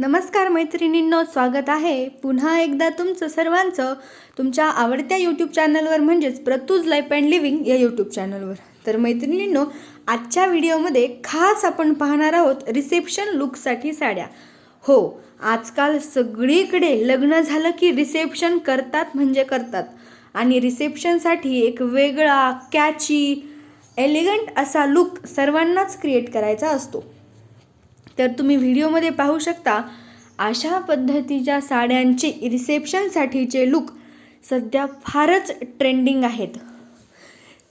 नमस्कार मैत्रिणींनो स्वागत आहे पुन्हा एकदा तुमचं सर्वांचं तुमच्या आवडत्या यूट्यूब चॅनलवर म्हणजेच प्रतूज लाईफ अँड लिव्हिंग या यूट्यूब चॅनलवर तर मैत्रिणींनो आजच्या व्हिडिओमध्ये खास आपण पाहणार आहोत रिसेप्शन लुकसाठी साड्या. हो आजकाल सगळीकडे लग्न झालं की रिसेप्शन करतात म्हणजे करतात. आणि रिसेप्शनसाठी एक वेगळा कॅची एलिगंट असा लुक सर्वांनाच क्रिएट करायचा असतो. तर तुम्ही व्हिडिओमध्ये पाहू शकता अशा पद्धतीच्या साड्यांचे रिसेप्शनसाठीचे लुक सध्या फारच ट्रेंडिंग आहेत.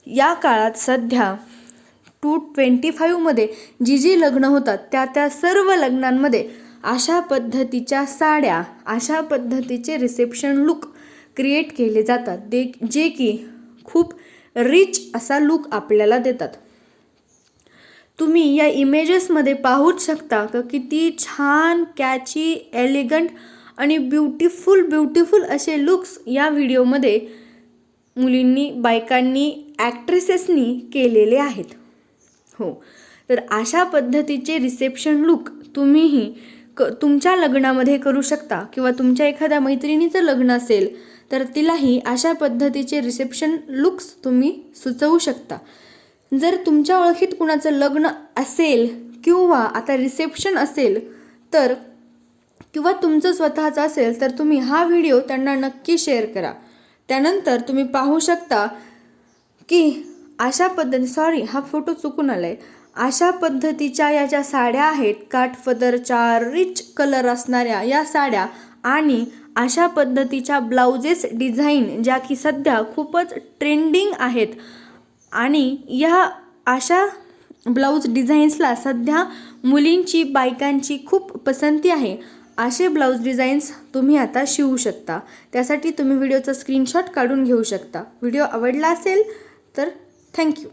या काळात सध्या टू ट्वेंटी फाईव्हमध्ये जी जी लग्न होतात त्या त्या सर्व लग्नांमध्ये अशा पद्धतीच्या साड्या अशा पद्धतीचे रिसेप्शन लुक क्रिएट केले जातात दे जे की खूप रिच असा लुक आपल्याला देतात. तुम्ही या इमेजेसमध्ये पाहूच शकता का किती छान कॅची एलिगंट आणि ब्युटिफुल ब्युटिफुल असे लुक्स या व्हिडिओमध्ये मुलींनी बायकांनी ॲक्ट्रेसेसनी केलेले आहेत. हो. तर अशा पद्धतीचे रिसेप्शन लुक तुम्हीही क तुमच्या लग्नामध्ये करू शकता किंवा तुमच्या एखाद्या मैत्रिणीचं लग्न असेल तर तिलाही अशा पद्धतीचे रिसेप्शन लुक्स तुम्ही सुचवू शकता. जर तुमच्या ओळखीत कुणाचं लग्न असेल किंवा आता रिसेप्शन असेल तर किंवा तुमचं स्वतःचं असेल तर तुम्ही हा व्हिडिओ त्यांना नक्की शेअर करा. त्यानंतर तुम्ही पाहू शकता की अशा पद्धती सॉरी हा फोटो चुकून आला आहे अशा पद्धतीच्या या ज्या साड्या आहेत काठपदरच्या रिच कलर असणाऱ्या या साड्या आणि अशा पद्धतीच्या ब्लाउजेस डिझाईन ज्या की सध्या खूपच ट्रेंडिंग आहेत आणि या अशा ब्लाऊज डिझाईन्सला सध्या मुलींची बायकांची खूप पसंती आहे. असे ब्लाऊज डिझाईन्स तुम्ही आता शिवू शकता. त्यासाठी तुम्ही व्हिडिओचा स्क्रीनशॉट काढून घेऊ शकता. व्हिडिओ आवडला असेल तर थँक्यू.